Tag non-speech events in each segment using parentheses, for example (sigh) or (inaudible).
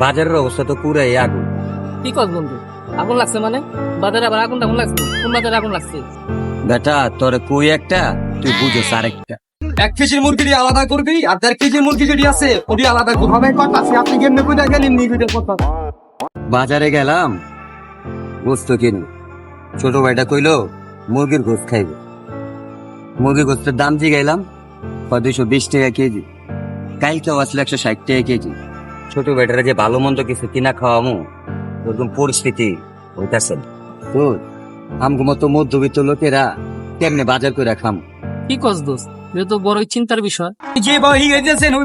বাজারের অবস্থা তো পুরাই আগুন। কি কর বন্ধু? আগুন লাগছে মানে? বাজারে আবার আগুন আগুন লাগছে? কোন বাজারে আগুন লাগছে? বেটা তোরে কই একটা তুই বুঝো আর একটা এক কেজির মুরগিটি আলাদা করবি আর দেড় কেজির মুরগি যেটি আছে ওটি আলাদা করবি। হবে কথা আছে আপনি কেমনে কইটা গেলেন? নি কইটা কথা বাজারে গেলাম গোস্ত কিনি ছোট ভাইটা কইলো মুরগির গোস্ত খাইব। মুরগির গোস্তের দাম জিগাইলাম দুইশো বিশ টাকা কেজি। কালকেও আসলে একশো ষাট টাকা কেজি। ছোট ভাইটারা যে ভালো মন্দ কিছু কিনা খাওয়ামো ওরকম পরিস্থিতি হইতাছে। তো আমগো মতো মধ্যবিত্ত লোকেরা কেমনে বাজার করে খাম? কি কস দোস্ত? এটা তো বড় চিন্তার বিষয়। যে ভাই গেছেন ওই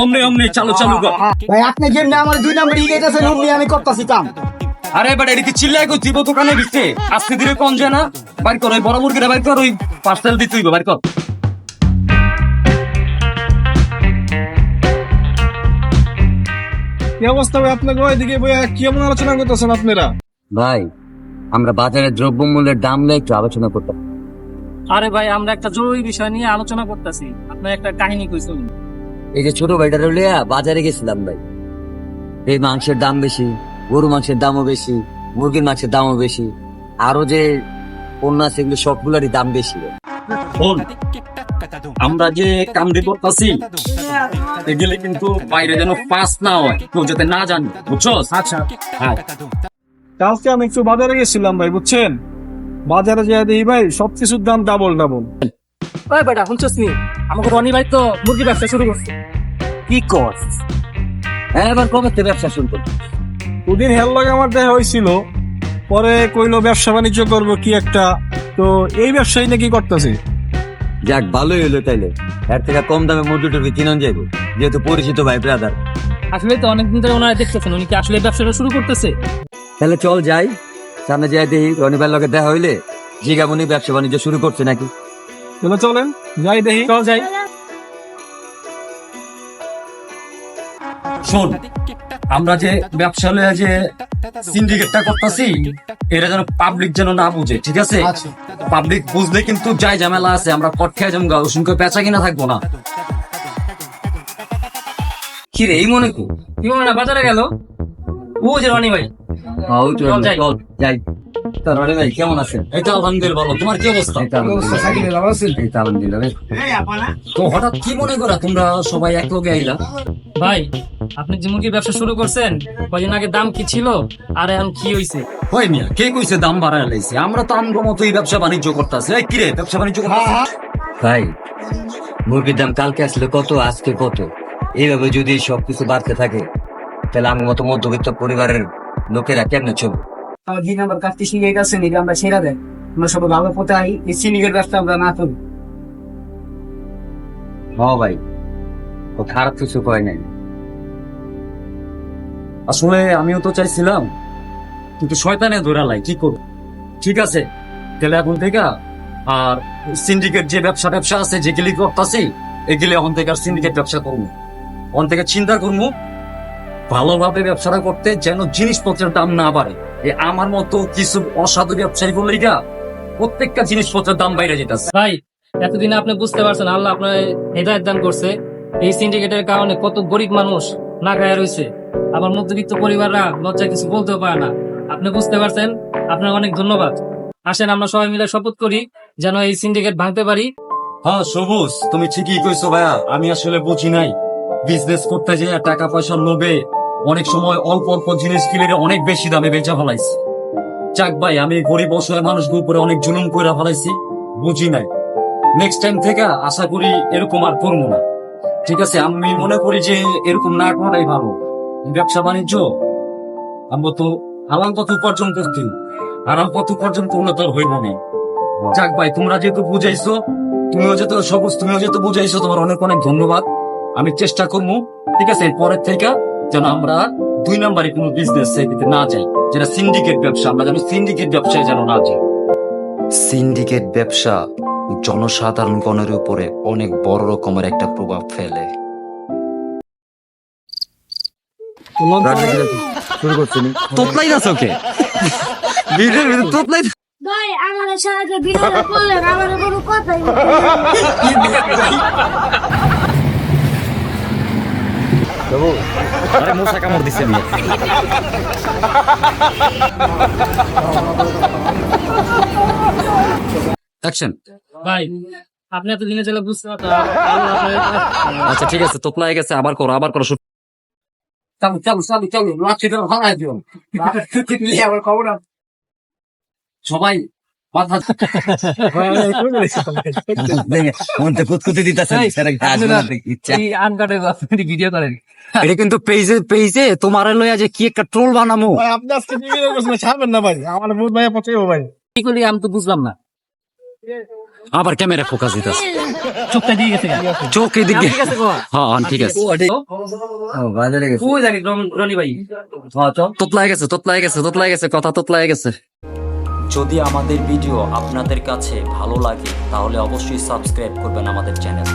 অমনে অমনে চালু চালু কর। ভাই আপনি যেমনি আমার দুই নাম্বার গেছেন অমনি আমি করতেছি কাম। আরে বেটা এদিকে চিল্লাই কই দিব দোকানে দিচ্ছে আজকে দিলে কম যায় না। বাইর কর ওই বড় মুরগিটা বাইর কর ওই পার্সেল দিতে হইব বাইর কর। কি অবস্থা ভাই? আপনাকে ওইদিকে কেমন আলোচনা করতেছেন আপনারা? ভাই আমরা বাজারে দ্রব্যমূল্যের দাম নিয়ে একটু আলোচনা করতাম। আরে ভাই আমরা একটা জরুরি বিষয় নিয়ে আলোচনা করতেছি। আপনার একটা কাহিনী কইছেন। এই যে ছোট ভাইটার লিয়া বাজারে গেছিলাম ভাই। এই মাংসের দাম বেশি গরু মাংসের দামও বেশি মুরগির মাংসের দামও বেশি। আরও যে আছে এগুলো সবগুলোরই দাম বেশি। আমরা যে কামড়ি করতেছি এগুলি কিন্তু বাইরে যেন পাস না হয় কেউ যাতে না জানে বুঝছ? আচ্ছা। হ্যাঁ। কালকে আমি একটু বাজারে গেছিলাম ভাই বুঝছেন? বাজারে যাই দেখি ভাই সবকিছুর দাম ডাবল ডাবল ওই বেটা শুনছস নি? আমাকে রনি ভাই তো মুরগি ব্যবসা শুরু করছে। কি কর হ্যাঁ এবার কবে ব্যবসা শুরু করব? ওদিন হেল লাগে আমার দেখা হয়েছিল। পরে কইলো ব্যবসা বাণিজ্য করব কি একটা? তো এই ব্যবসায়ী নাকি করতেছে। যাক ভালোই হলো তাইলে। এর থেকে কম দামে টুরগি কিনন যাইব যেহেতু পরিচিত ভাই ব্রাদার আসলে তো অনেকদিন ধরে ওনারা দেখতেছেন উনি কি আসলে ব্যবসাটা শুরু করতেছে? তাহলে চল যাই সামনে যাই দেখি রনি ভাইয়ের লগে দেখা হইলে জিগামনি ব্যবসা বাণিজ্য শুরু করছে নাকি। চলো চলেন যাই দেখি। চল যাই। শোন আমরা যে ব্যবসা লয়ে যে সিন্ডিকেটটা করতেছি এটা যেন পাবলিক যেন না বুঝে ঠিক আছে? পাবলিক বুঝলে কিন্তু যাই ঝামেলা আছে আমরা কট খেয়ে যাব গা ওসুনকে পেঁচা কিনা থাকব না। কি রে এই মনে কর কি মনে হয় বাজারে গেল? ও যে রনি ভাই। চল চল যাই। রনি ভাই কেমন আছেন? এই তো আলহামদুলিল্লাহ ভালো। তোমার কি অবস্থা? এই তো আলহামদুলিল্লাহ। তো আলহামদুলিল্লাহ। রে। তো হঠাৎ কি মনে করা তোমরা সবাই এক লগে আইলা? ভাই আপনি যে মুরগির ব্যবসা শুরু করছেন কদিন আগে দাম কি ছিল আর এখন কি হইছে? হয় মিয়া কে কইছে দাম বাড়ায় লাইছে? আমরা তো আমগো মতোই ব্যবসা বাণিজ্য করতেছি। এই কিরে ব্যবসা বাণিজ্য করতেছি? ভাই মুরগির দাম কালকে আসলে কত আজকে কত? এইভাবে যদি সবকিছু বাড়তে থাকে তাহলে আমার মতো মধ্যবিত্ত পরিবারের লোকেরা কেমনে চলবে? কাজটি শিখে গেছেন এটা আমরা আমরা সবাই ভালো পথে আই, এই আমরা না ভাই ও খারাপ কিছু কয় নাই। আসলে আমিও তো চাইছিলাম, কিন্তু শয়তানে ধরা লাই, কি করব? ঠিক আছে, তাহলে এখন থেকে আর সিন্ডিকেট যে ব্যবসা ব্যবসা আছে, যেগুলি করতেছি, এগুলি এখন থেকে আর সিন্ডিকেট ব্যবসা করব। এখন থেকে চিন্তা করব ভালোভাবে ব্যবসাটা করতে যেন জিনিসপত্রের দাম না বাড়ে। এ আমার মতো কিছু অসাধু ব্যবসায়ী বলে এটা প্রত্যেকটা জিনিসপত্রের দাম বাইরে যেতেছে। ভাই এতদিন আপনি বুঝতে পারছেন আল্লাহ আপনার হেদায়ত দান করছে। এই সিন্ডিকেটের কারণে কত গরিব মানুষ না গায়ে রয়েছে। আবার মধ্যবিত্ত পরিবাররা লজ্জায় কিছু বলতেও পারে না। আপনি বুঝতে পারছেন? আপনার অনেক ধন্যবাদ। আসেন আমরা সবাই মিলে শপথ করি যেন এই সিন্ডিকেট ভাঙতে পারি। হ্যাঁ সবুজ তুমি ঠিকই কইছো ভাইয়া। আমি আসলে বুঝি নাই। বিজনেস করতে যে টাকা পয়সা লোভে অনেক সময় অল্প অল্প জিনিস কিনে অনেক বেশি দামে বেচা ফেলাইছি। চাক ভাই, আমি গরিব অসহায় মানুষগুলোর উপরে অনেক জুলুম করে ফেলাইছি, বুঝি নাই। নেক্সট টাইম থেকে আশা করি এরকম আর করব না। ঠিক আছে, আমি মনে করি যে এরকম না করাই ভালো। ব্যবসা বাণিজ্য, আমরা তো হালাল পথ উপার্জন করতে হারাম পথ উপার্জন করলে তো আর হইব না। যাক ভাই, তোমরা যেহেতু বুঝাইছো, তুমিও যেহেতু সবুজ, তুমিও যেহেতু বুঝাইছো, তোমার অনেক অনেক ধন্যবাদ। আমি চেষ্টা করব, ঠিক আছে পরের থেকে যেন আমরা দুই নাম্বারে কোনো বিজনেস দিতে না যাই যেটা সিন্ডিকেট ব্যবসা আমরা যেন সিন্ডিকেট ব্যবসায় যেন না যাই। সিন্ডিকেট ব্যবসা জনসাধারণ গণের উপরে অনেক বড় রকমের একটা প্রভাব ফেলে। শুরু করছি তোতলাই না চোখে ভিড়ের ভিতরে তোতলাই ভাই আমার ভিডিও করলেন আমার কোনো কথাই (laughs) নেই। আরে মশা কামড় দিছে আমি অ্যাকশন ভাই আপনি এত দিনে চলে বুঝতে আচ্ছা ঠিক আছে তোপলা হয়ে গেছে আবার করো আবার করো চালু চালু চালু চালু লাচ্ছি তো ভাড়া দিও (laughs) খবর। সবাই কিন্তু পেজে পেজে তোমার যে কি একটা ট্রোল বানামু। আপনি আজকে কি ভিডিও করছেন? ছাড়বেন না ভাই। আমার বহুত ভাই পচাইবো ভাই। কি করলি আমি তো বুঝলাম না। আবার ক্যামেরা ফোকাস দিতেছে। চোখটা দিয়ে গেছে চোখ এদিকে আছে গো হ্যাঁ হ্যাঁ, ঠিক আছে। ও গেছে। ভাই? তোতলায় গেছে তোতলায় গেছে তোতলায় গেছে কথা তোতলায় গেছে। যদি আমাদের ভিডিও আপনাদের কাছে ভালো লাগে তাহলে অবশ্যই সাবস্ক্রাইব করবেন আমাদের চ্যানেল।